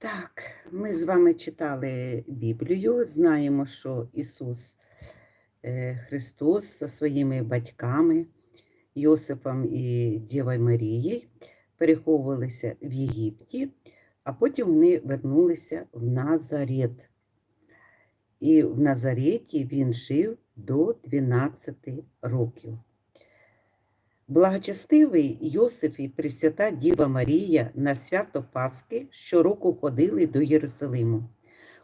Так, ми з вами читали Біблію, знаємо, що Ісус е, Христос зі своїми батьками Йосипом і Дівою Марією переховувалися в Єгипті, а потім вони вернулися в Назарет. І в Назареті він жив до 12 років. Благочестивий Йосиф і Пресвята Діва Марія на свято Пасхи щороку ходили до Єрусалиму.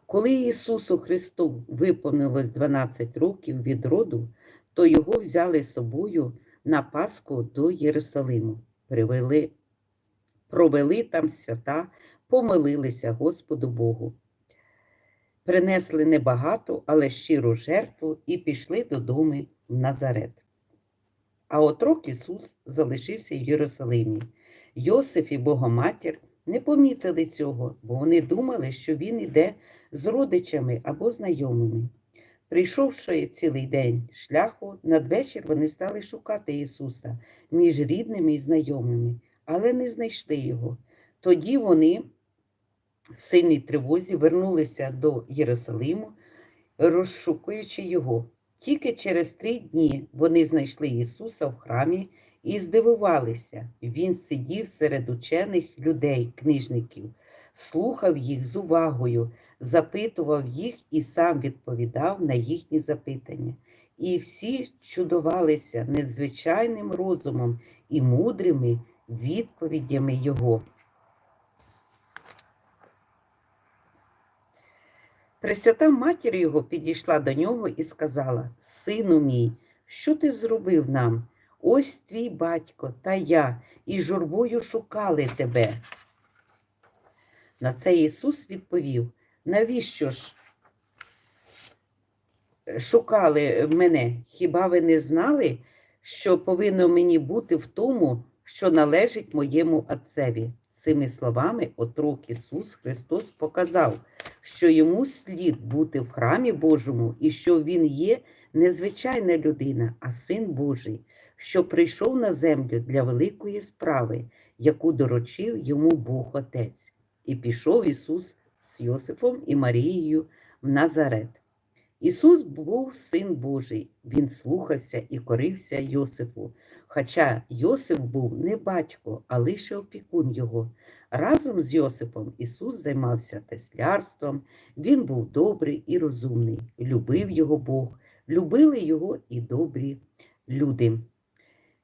Коли Ісусу Христу виповнилось 12 років від роду, то його взяли з собою на Пасху до Єрусалиму, привели, провели там свята, помолилися Господу Богу. Принесли небагато, але щиру жертву і пішли додому в Назарет. А отрок Ісус залишився в Єрусалимі. Йосиф і Богоматір не помітили цього, бо вони думали, що він іде з родичами або знайомими. Прийшовши цілий день шляху, надвечір вони стали шукати Ісуса між рідними і знайомими, але не знайшли його. Тоді вони в сильній тривозі вернулися до Єрусалиму, розшукуючи його. Тільки через три дні вони знайшли Ісуса в храмі і здивувалися. Він сидів серед учених людей, книжників, слухав їх з увагою, запитував їх і сам відповідав на їхні запитання. І всі чудувалися надзвичайним розумом і мудрими відповідями Його. Пресвята матір його підійшла до нього і сказала: Сину мій, що ти зробив нам? Ось твій батько та я і журбою шукали тебе. На це Ісус відповів: навіщо ж шукали мене? Хіба ви не знали, що повинно мені бути в тому, що належить моєму Отцеві? Цими словами отрок Ісус Христос показав, що йому слід бути в храмі Божому і що Він є незвичайна людина, а Син Божий, що прийшов на землю для великої справи, яку доручив йому Бог Отець. І пішов Ісус з Йосифом і Марією в Назарет. Ісус був син Божий, Він слухався і корився Йосифу. Хоча Йосиф був не батько, а лише опікун його. Разом з Йосипом Ісус займався теслярством, він був добрий і розумний, любив його Бог, любили його і добрі люди.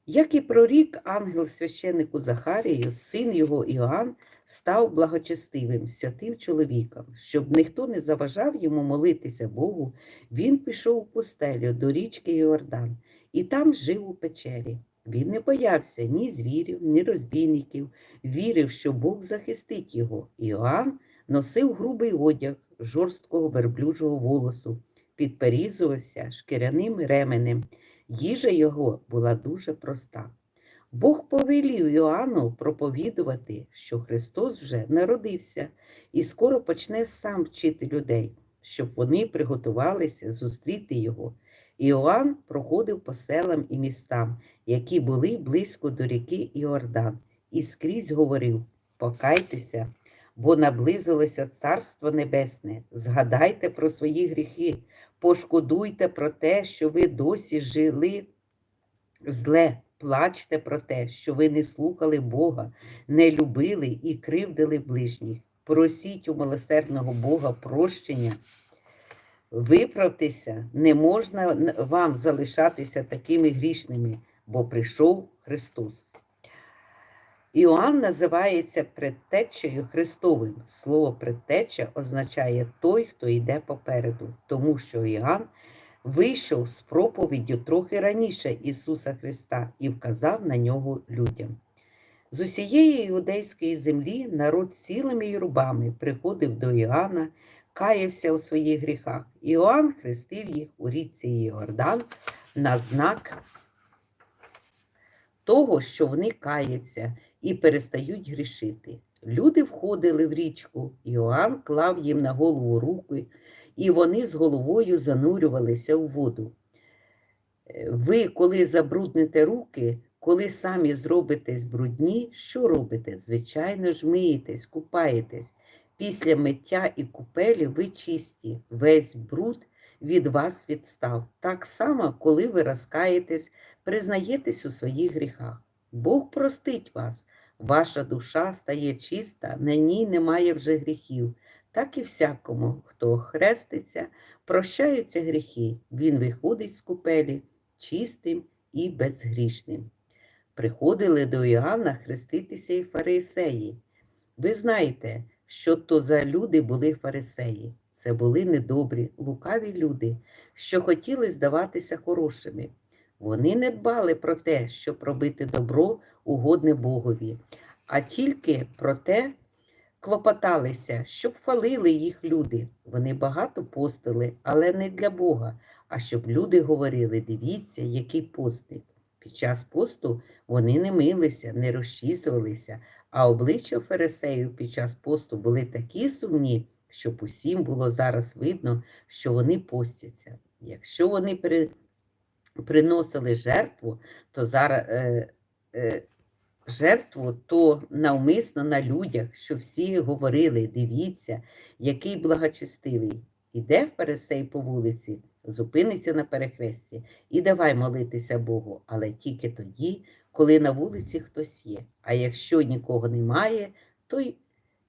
Як і прорік ангел священику Захарію, син його Іоанн став благочестивим, святим чоловіком. Щоб ніхто не заважав йому молитися Богу, він пішов у пустелю до річки Йордан і там жив у печері. Він не боявся ні звірів, ні розбійників, вірив, що Бог захистить його. Іоанн носив грубий одяг жорсткого верблюжого волосу, підперізувався шкіряним ременем. Їжа його була дуже проста. Бог повелів Іоанну проповідувати, що Христос вже народився і скоро почне сам вчити людей, щоб вони приготувалися зустріти Його. Іоанн проходив по селам і містам, які були близько до ріки Іордан, і скрізь говорив: Покайтеся, бо наблизилося Царство Небесне, згадайте про свої гріхи, пошкодуйте про те, що ви досі жили зле. Плачте про те, що ви не слухали Бога, не любили і кривдили ближніх. Просіть у милосердного Бога прощення. Виправтеся, не можна вам залишатися такими грішними, бо прийшов Христос. Іоанн називається предтечею Христовим. Слово предтеча означає той, хто йде попереду, тому що Іоанн вийшов з проповіддю трохи раніше Ісуса Христа і вказав на нього людям. З усієї іудейської землі народ цілими юрбами приходив до Іоанна, каявся у своїх гріхах. Іоанн хрестив їх у річці Йордан на знак того, що вони каяться і перестають грішити. Люди входили в річку, Іоанн клав їм на голову руки, і вони з головою занурювалися у воду. Ви, коли забрудните руки, коли самі зробитесь брудні, що робите? Звичайно ж, миєтесь, купаєтесь. Після миття і купелі ви чисті, весь бруд від вас відстав. Так само, коли ви розкаєтесь, признаєтесь у своїх гріхах. Бог простить вас, ваша душа стає чиста, на ній немає вже гріхів. Так і всякому, хто хреститься, прощаються гріхи, він виходить з купелі чистим і безгрішним. Приходили до Іоанна хреститися і фарисеї. Ви знаєте, що то за люди були фарисеї. Це були недобрі, лукаві люди, що хотіли здаватися хорошими. Вони не дбали про те, щоб робити добро угодне Богові, а тільки про те клопоталися, щоб хвалили їх люди. Вони багато постили, але не для Бога, а щоб люди говорили: дивіться, який постник. Під час посту вони не милися, не розчісувалися, а обличчя фарисеїв під час посту були такі сумні, щоб усім було зараз видно, що вони постяться. Якщо вони при... приносили жертву, то зараз е, е, жертву, то навмисно на людях, що всі говорили: дивіться, який благочестивий. Іде фарисей по вулиці, зупиниться на перехресті і давай молитися Богу, але тільки тоді, коли на вулиці хтось є. А якщо нікого немає, то й,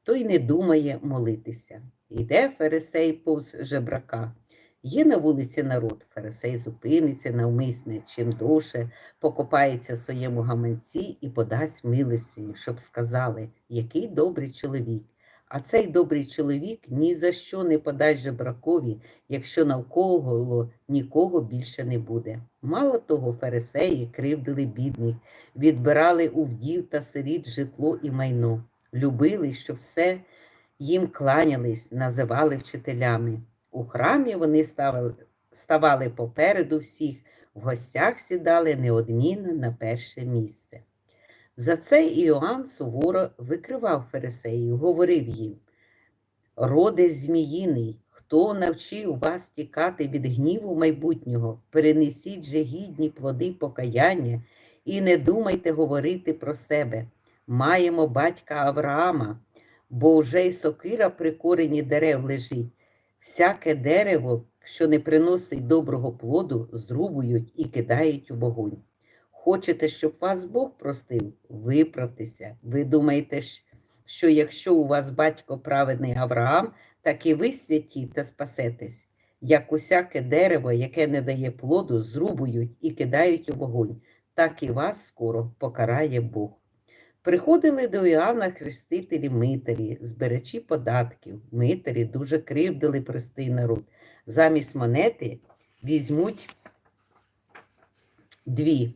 то й не думає молитися. Іде фарисей повз жебрака. Є на вулиці народ, фарисей зупиниться навмисне, чим довше покопається в своєму гаманці і подасть милостиню, щоб сказали, який добрий чоловік. А цей добрий чоловік ні за що не подасть жебракові, якщо навколо нікого більше не буде. Мало того, фарисеї кривдили бідних, відбирали у вдів та сиріт житло і майно, любили, що все їм кланялись, називали вчителями. У храмі вони ставили, ставали попереду всіх, в гостях сідали неодмінно на перше місце. За це Іоанн суворо викривав фарисеїв, говорив їм: Роде зміїний, хто навчив вас тікати від гніву майбутнього, перенесіть же гідні плоди покаяння і не думайте говорити про себе. Маємо батька Авраама, бо вже й сокира при корені дерев лежить. Всяке дерево, що не приносить доброго плоду, зрубують і кидають у вогонь. Хочете, щоб вас Бог простив? Виправтеся. Ви думаєте, що якщо у вас батько праведний Авраам, так і ви святі та спасетесь, як усяке дерево, яке не дає плоду, зрубують і кидають у вогонь, так і вас скоро покарає Бог. Приходили до Іоанна хрестителі митарі, збирачі податків. Митарі дуже кривдили простий народ. Замість монети візьмуть дві.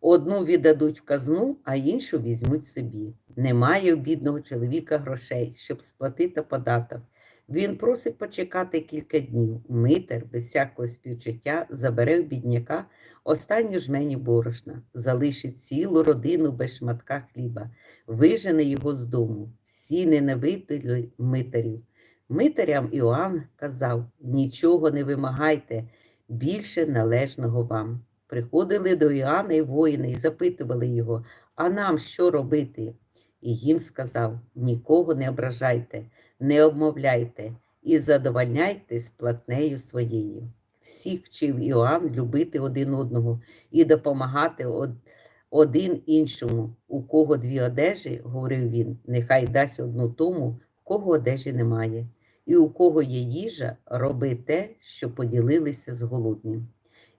Одну віддадуть в казну, а іншу візьмуть собі. Немає у бідного чоловіка грошей, щоб сплатити податок. Він просить почекати кілька днів. Митер, без всякого співчуття, забере в бідняка останню жменю борошна, залишить цілу родину без шматка хліба, вижене його з дому. Всі ненавидили митарів. Митарям Іоанн казав: нічого не вимагайте більше належного вам. Приходили до Іоанна і воїни і запитували його, а нам що робити? І їм сказав: нікого не ображайте, не обмовляйте і задовольняйтесь платнею своєю. Всіх вчив Іоанн любити один одного і допомагати один іншому. У кого дві одежі, говорив він, нехай дасть одну тому, кого одежі немає, і у кого є їжа, роби те, що поділилися з голодним.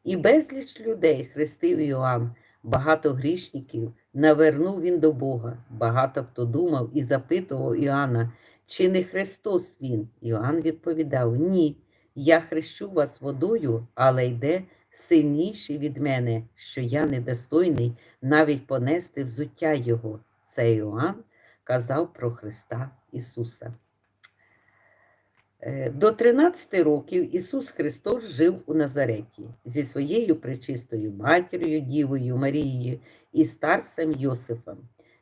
І безліч людей хрестив Іоанн, багато грішників навернув він до Бога. Багато хто думав і запитував Іоанна, чи не Христос він? Іоанн відповідав: Ні, я хрещу вас водою, але йде сильніший від мене, що я недостойний навіть понести взуття Його. Це Іоанн казав про Христа Ісуса. Е, До 13 років Ісус Христос жив у Назареті зі своєю пречистою матір'ю, Дівою Марією і старцем Йосифом.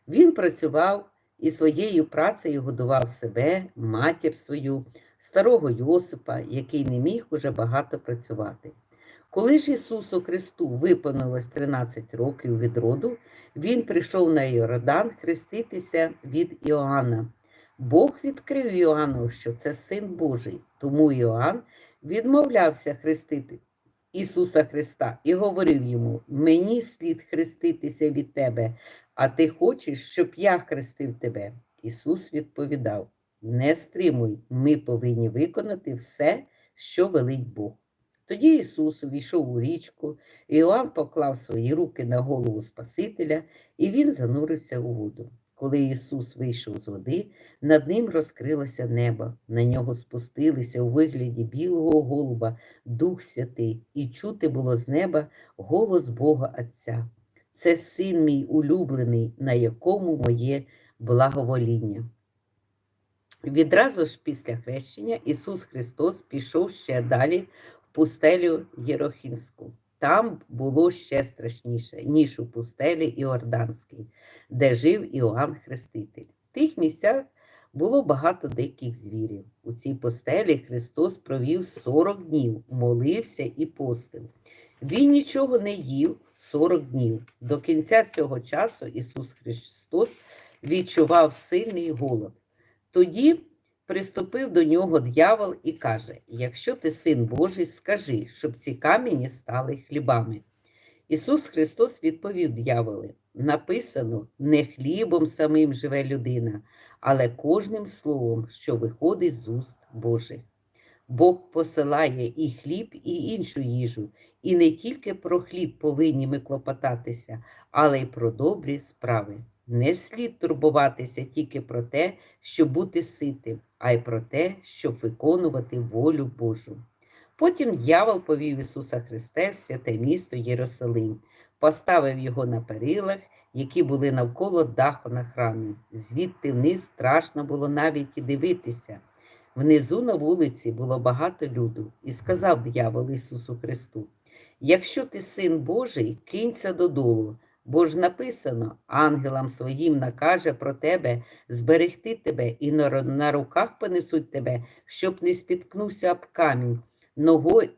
Він працював і своєю працею годував себе, матір свою, старого Йосипа, який не міг уже багато працювати. Коли ж Ісусу Христу виповнилось 13 років від роду, Він прийшов на Йордан хреститися від Іоанна. Бог відкрив Іоанну, що це син Божий, тому Іоанн відмовлявся хрестити Ісуса Христа і говорив йому: Мені слід хреститися від тебе, а ти хочеш, щоб я хрестив тебе. Ісус відповідав: Не стримуй, ми повинні виконати все, що велить Бог. Тоді Ісус увійшов у річку, і Іоанн поклав свої руки на голову Спасителя, і він занурився у воду. Коли Ісус вийшов з води, над ним розкрилося небо, на нього спустилися у вигляді білого голуба Дух Святий, і чути було з неба голос Бога Отця. Це син мій улюблений, на якому моє благовоління. Відразу ж після хрещення Ісус Христос пішов ще далі в пустелю Єрохінську. Там було ще страшніше, ніж у пустелі Іорданській, де жив Іоанн Хреститель. В тих місцях було багато диких звірів. У цій пустелі Христос провів 40 днів, молився і постив. Він нічого не їв 40 днів. До кінця цього часу Ісус Христос відчував сильний голод. Тоді приступив до нього дьявол і каже: Якщо ти син Божий, скажи, щоб ці камені стали хлібами. Ісус Христос відповів дьяволі: написано, не хлібом самим живе людина, але кожним словом, що виходить з уст Божих. Бог посилає і хліб, і іншу їжу, і не тільки про хліб повинні ми клопотатися, але й про добрі справи. Не слід турбуватися тільки про те, щоб бути ситим, а й про те, щоб виконувати волю Божу. Потім дьявол повів Ісуса Христа в святе місто Єрусалим, поставив його на перилах, які були навколо даху на храмі. Звідти вниз страшно було навіть і дивитися. Внизу на вулиці було багато люду, і сказав дьявол Ісусу Христу: Якщо ти син Божий, кинься додолу, бо ж написано, ангелам своїм накаже про тебе зберегти тебе і на руках понесуть тебе, щоб не спіткнувся об камінь ногою,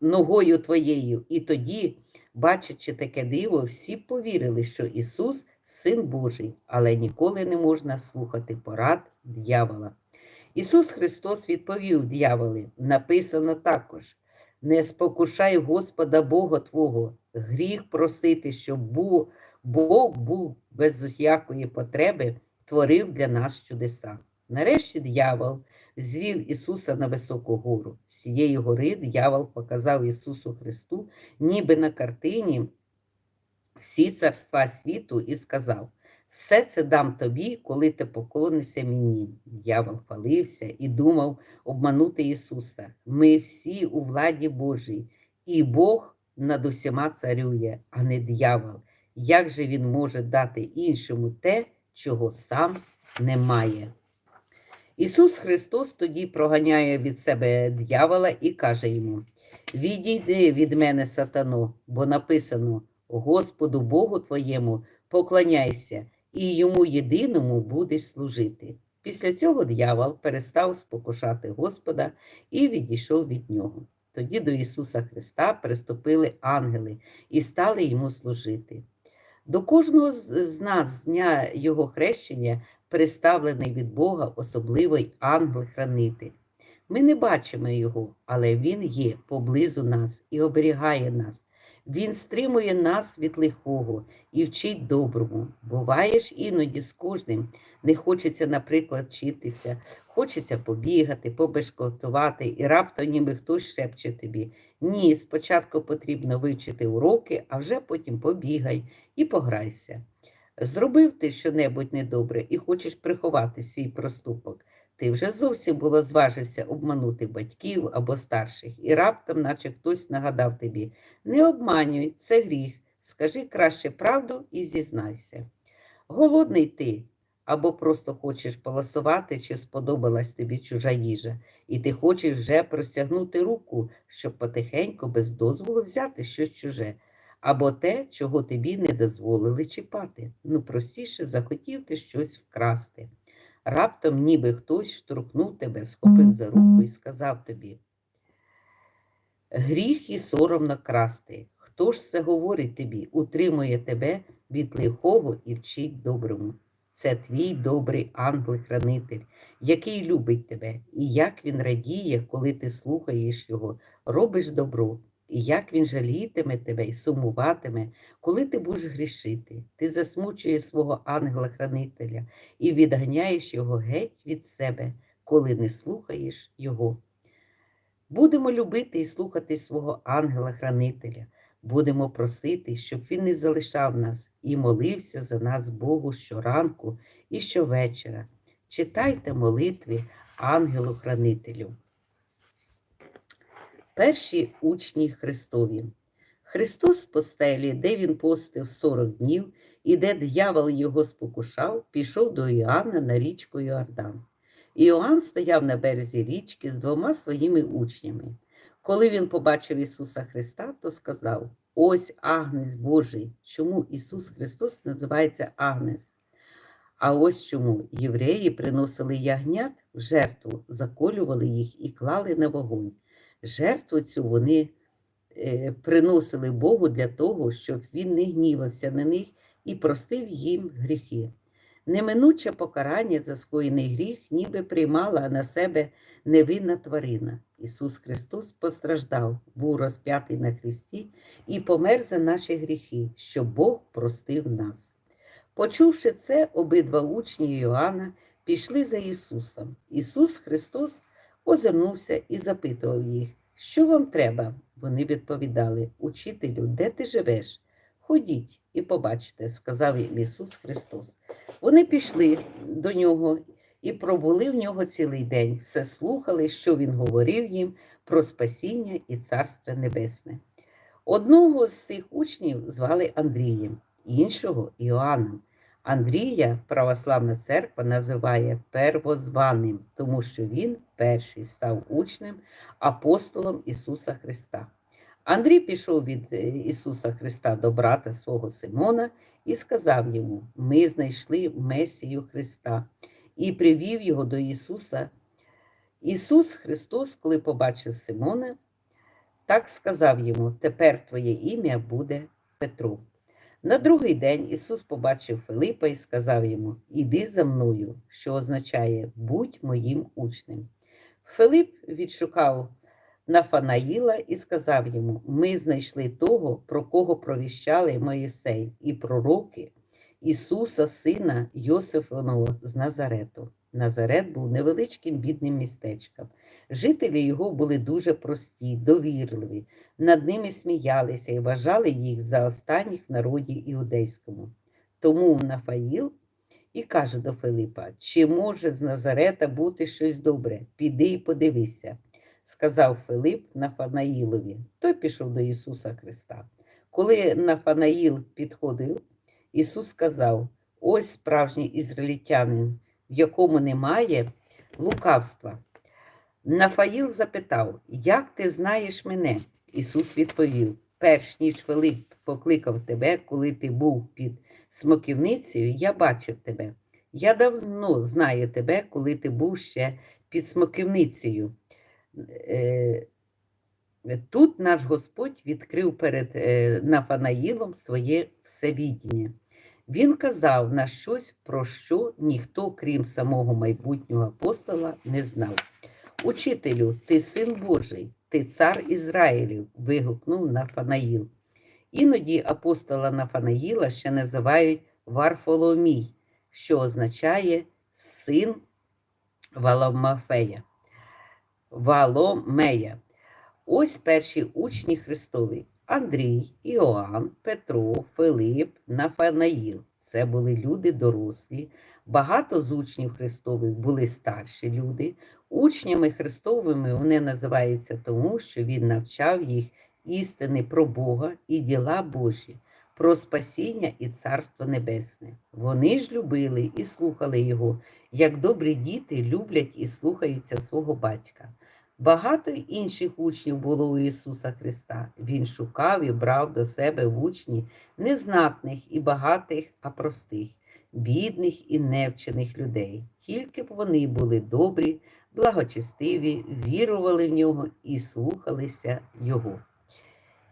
ногою твоєю. І тоді, бачачи таке диво, всі повірили, що Ісус син Божий, але ніколи не можна слухати порад дьявола. Ісус Христос відповів дьяволі, написано також: не спокушай Господа Бога Твого, гріх просити, щоб був, Бог був без усякої потреби, творив для нас чудеса. Нарешті дьявол звів Ісуса на високу гору. З цієї гори дьявол показав Ісусу Христу, ніби на картині всі царства світу, і сказав: все це дам тобі, коли ти поклонишся мені. Дьявол хвалився і думав обманути Ісуса. Ми всі у владі Божій, і Бог над усіма царює, а не дьявол. Як же він може дати іншому те, чого сам не має? Ісус Христос тоді проганяє від себе дьявола і каже йому: Відійди від мене, сатано, бо написано: Господу Богу твоєму поклоняйся, і йому єдиному будеш служити. Після цього дьявол перестав спокушати Господа і відійшов від нього. Тоді до Ісуса Христа приступили ангели і стали йому служити. До кожного з нас з дня Його хрещення приставлений від Бога особливий ангел-хранитель. Ми не бачимо його, але він є поблизу нас і оберігає нас. Він стримує нас від лихого і вчить доброму. Буває ж іноді з кожним. Не хочеться, наприклад, вчитися, хочеться побігати, побешкотувати, і раптом ніби хтось шепче тобі. Ні, спочатку потрібно вивчити уроки, а вже потім побігай і пограйся. Зробив ти щонебудь недобре і хочеш приховати свій проступок. Ти вже зовсім було зважився обманути батьків або старших, і раптом, наче хтось нагадав тобі не обманюй, це гріх, скажи краще правду і зізнайся. Голодний ти, або просто хочеш полосувати, чи сподобалась тобі чужа їжа, і ти хочеш вже простягнути руку, щоб потихеньку без дозволу взяти щось чуже, або те, чого тобі не дозволили чіпати. Ну, простіше захотів ти щось вкрасти. Раптом ніби хтось штурхнув тебе, схопив за руку і сказав тобі. Гріх і соромно красти. Хто ж це говорить тобі, утримує тебе від лихого і вчить доброму? Це твій добрий ангел-хранитель, який любить тебе, і як він радіє, коли ти слухаєш його, робиш добро, і як він жалітиме тебе і сумуватиме, коли ти будеш грішити. Ти засмучуєш свого ангела-хранителя і відганяєш його геть від себе, коли не слухаєш його. Будемо любити і слухати свого ангела-хранителя. Будемо просити, щоб він не залишав нас і молився за нас Богу щоранку і щовечора. Читайте молитви ангелу-хранителю. Перші учні Христові. Христос постелі, де він постив 40 днів, і де дьявол його спокушав, пішов до Іоанна на річку Йордан. Іоанн стояв на березі річки з двома своїми учнями. Коли він побачив Ісуса Христа, то сказав: Ось Агнець Божий. Чому Ісус Христос називається Агнець? А ось чому євреї приносили ягнят в жертву, заколювали їх і клали на вогонь. Жертву цю вони е, приносили Богу для того, щоб Він не гнівався на них і простив їм гріхи. Неминуче покарання за скоєний гріх ніби приймала на себе невинна тварина. Ісус Христос постраждав, був розп'ятий на хресті і помер за наші гріхи, щоб Бог простив нас. Почувши це, обидва учні Йоанна пішли за Ісусом. Ісус Христос озирнувся і запитував їх, що вам треба? Вони відповідали, Учителю, де ти живеш? Ходіть і побачите, сказав їм Ісус Христос. Вони пішли до нього і пробули в нього цілий день, все слухали, що він говорив їм про спасіння і Царство Небесне. Одного з цих учнів звали Андрієм, іншого Іоанном. Андрія православна церква називає первозваним, тому що він перший став учнем, апостолом Ісуса Христа. Андрій пішов від е, Ісуса Христа до брата свого Симона і сказав йому: Ми знайшли Месію Христа і привів його до Ісуса. Ісус Христос, коли побачив Симона, так сказав йому: Тепер твоє ім'я буде Петро. На другий день Ісус побачив Филипа і сказав йому: Іди за мною, що означає будь моїм учнем. Филип відшукав Нафанаїла і сказав йому: Ми знайшли того, про кого провіщали Моїсей і пророки Ісуса, сина Йосифоного з Назарету. Назарет був невеличким бідним містечком. Жителі його були дуже прості, довірливі, над ними сміялися і вважали їх за останніх в народі іудейському. Тому Нафаїл і каже до Филипа: Чи може з Назарета бути щось добре? Піди і подивися, сказав Филип Нафанаїлові. Той пішов до Ісуса Христа. Коли Нафанаїл підходив, Ісус сказав: Ось справжній ізраїльтянин, в якому немає лукавства. Нафаїл запитав, як ти знаєш мене? Ісус відповів: перш ніж Филип покликав тебе, коли ти був під смоківницею, я бачив тебе. Я давно знаю тебе, коли ти був ще під смоківницею. Е, Тут наш Господь відкрив перед е, Нафанаїлом своє всевідіння. Він казав на щось, про що ніхто, крім самого майбутнього апостола, не знав. Учителю, ти син Божий, ти цар Ізраїлів, вигукнув Нафанаїл. Іноді апостола Нафанаїла ще називають Варфоломій, що означає син Валомафея. Валомея. Ось перші учні Христові Андрій, Іоанн, Петро, Филип, Нафанаїл. Це були люди дорослі. Багато з учнів Христових були старші люди. Учнями Христовими вони називаються тому, що Він навчав їх істини про Бога і діла Божі, про спасіння і Царство Небесне. Вони ж любили і слухали Його, як добрі діти люблять і слухаються свого батька. Багато інших учнів було у Ісуса Христа. Він шукав і брав до себе в учні незнатних і багатих, а простих, бідних і невчених людей. Тільки б вони були добрі, благочестиві, вірували в нього і слухалися Його.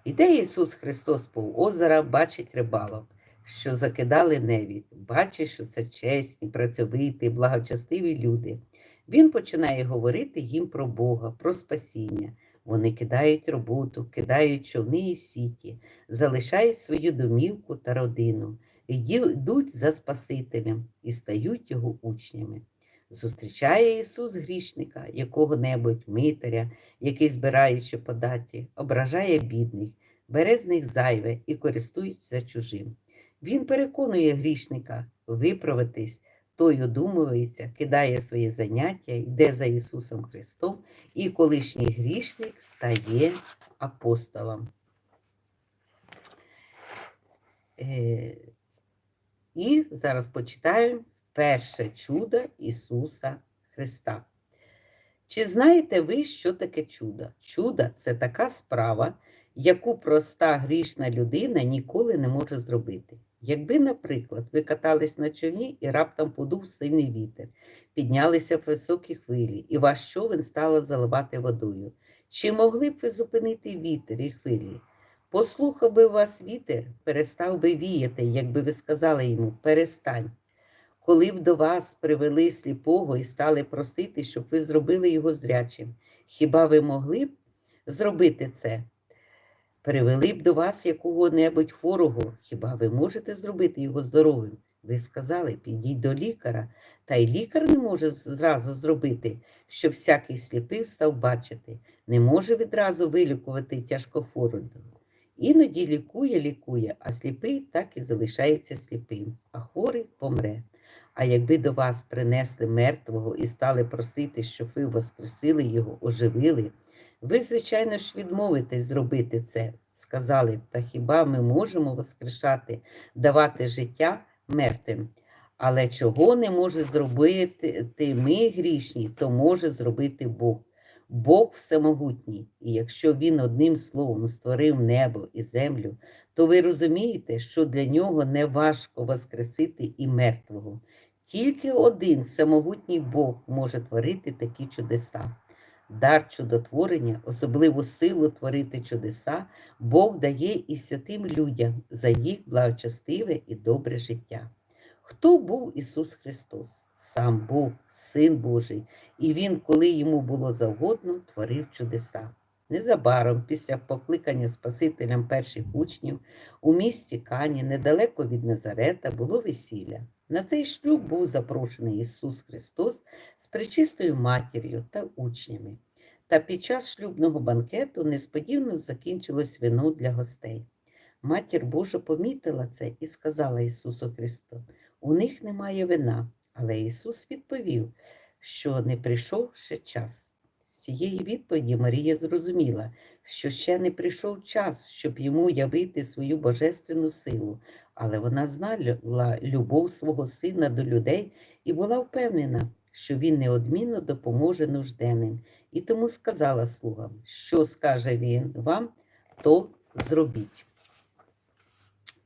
Іде Ісус Христос по озера, бачить рибалок. що закидали невід. Бачить, що це чесні, працьовиті, благочестиві люди. Він починає говорити їм про Бога, про спасіння. Вони кидають роботу, кидають човни і сіті, залишають свою домівку та родину, йдуть за Спасителем і стають його учнями. Зустрічає Ісус грішника, якого-небудь митаря, який, збираючи податі, ображає бідних, бере з них зайве і користується чужим. Він переконує грішника виправитись, той одумується, кидає своє заняття, йде за Ісусом Христом, і колишній грішник стає апостолом. Е, І зараз почитаємо перше чудо Ісуса Христа. Чи знаєте ви, що таке чудо? Чудо це така справа, яку проста грішна людина ніколи не може зробити. Якби, наприклад, ви катались на човні і раптом подув сильний вітер, піднялися в високі хвилі, і ваш човен стало заливати водою. Чи могли б ви зупинити вітер і хвилі? Послухав би вас вітер, перестав би віяти, якби ви сказали йому перестань. Коли б до вас привели сліпого і стали просити, щоб ви зробили його зрячим, хіба ви могли б зробити це? Привели б до вас якого-небудь хворого, хіба ви можете зробити його здоровим? Ви сказали, підіть до лікаря, та й лікар не може зразу зробити, щоб всякий сліпий став бачити, не може відразу вилікувати тяжкохворого. Іноді лікує, лікує, а сліпий так і залишається сліпим, а хворий помре. А якби до вас принесли мертвого і стали просити, щоб ви воскресили його, оживили, ви, звичайно ж, відмовитесь зробити це. Сказали, та хіба ми можемо воскрешати, давати життя мертвим? Але чого не може зробити ми грішні, то може зробити Бог. Бог всемогутній, і якщо Він одним словом створив небо і землю, то ви розумієте, що для нього не важко воскресити і мертвого. Тільки один всемогутній Бог може творити такі чудеса. Дар чудотворення, особливу силу творити чудеса, Бог дає і святим людям за їх благочестиве і добре життя. Хто був Ісус Христос? Сам Бог, Син Божий, і Він, коли йому було завгодно, творив чудеса. Незабаром, після покликання Спасителям перших учнів, у місті Кані, недалеко від Назарета, було весілля. На цей шлюб був запрошений Ісус Христос з пречистою матір'ю та учнями. Та під час шлюбного банкету несподівано закінчилось вино для гостей. Матір Божа помітила це і сказала Ісусу Христу: у них немає вина. Але Ісус відповів, що не прийшов ще час. Цієї відповіді Марія зрозуміла, що ще не прийшов час, щоб йому явити свою божественну силу, але вона знала любов свого сина до людей і була впевнена, що він неодмінно допоможе нужденним, і тому сказала слугам, що скаже він вам, то зробіть.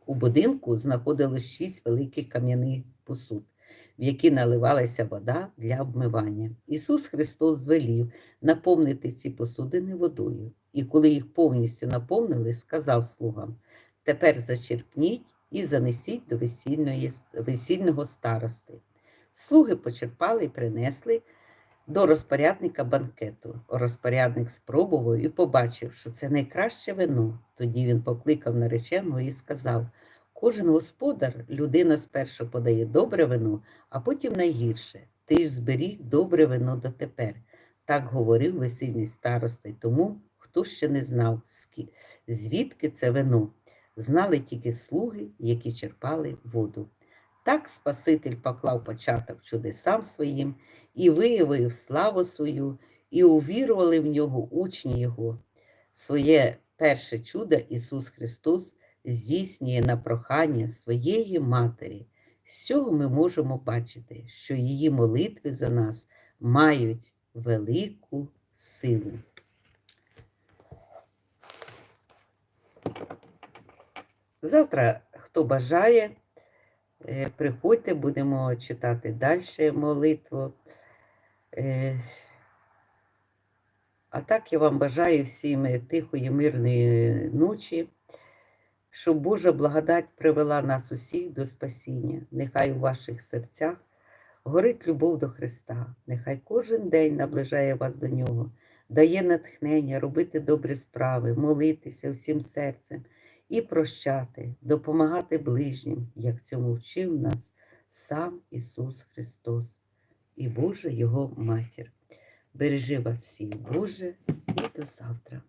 У будинку знаходилось шість великих кам'яних посуд в які наливалася вода для обмивання. Ісус Христос звелів наповнити ці посудини водою, і коли їх повністю наповнили, сказав слугам: тепер зачерпніть і занесіть до весільної, весільного старости. Слуги почерпали і принесли до розпорядника банкету. Розпорядник спробував і побачив, що це найкраще вино. Тоді він покликав нареченого і сказав. Кожен господар, людина спершу подає добре вино, а потім найгірше. Ти ж зберіг добре вино дотепер. Так говорив весільний староста, тому хто ще не знав, звідки це вино. Знали тільки слуги, які черпали воду. Так Спаситель поклав початок чудесам своїм і виявив славу свою, і увірували в нього учні Його. Своє перше чудо Ісус Христос здійснює на прохання своєї матері. З цього ми можемо бачити, що її молитви за нас мають велику силу. Завтра, хто бажає, е, приходьте, будемо читати далі молитву. Е, а так я вам бажаю всім тихої, мирної ночі щоб Божа благодать привела нас усіх до спасіння. Нехай у ваших серцях горить любов до Христа. Нехай кожен день наближає вас до Нього, дає натхнення робити добрі справи, молитися всім серцем і прощати, допомагати ближнім, як цьому вчив нас сам Ісус Христос і Божа Його Матір. Бережи вас всіх, Боже, і до завтра.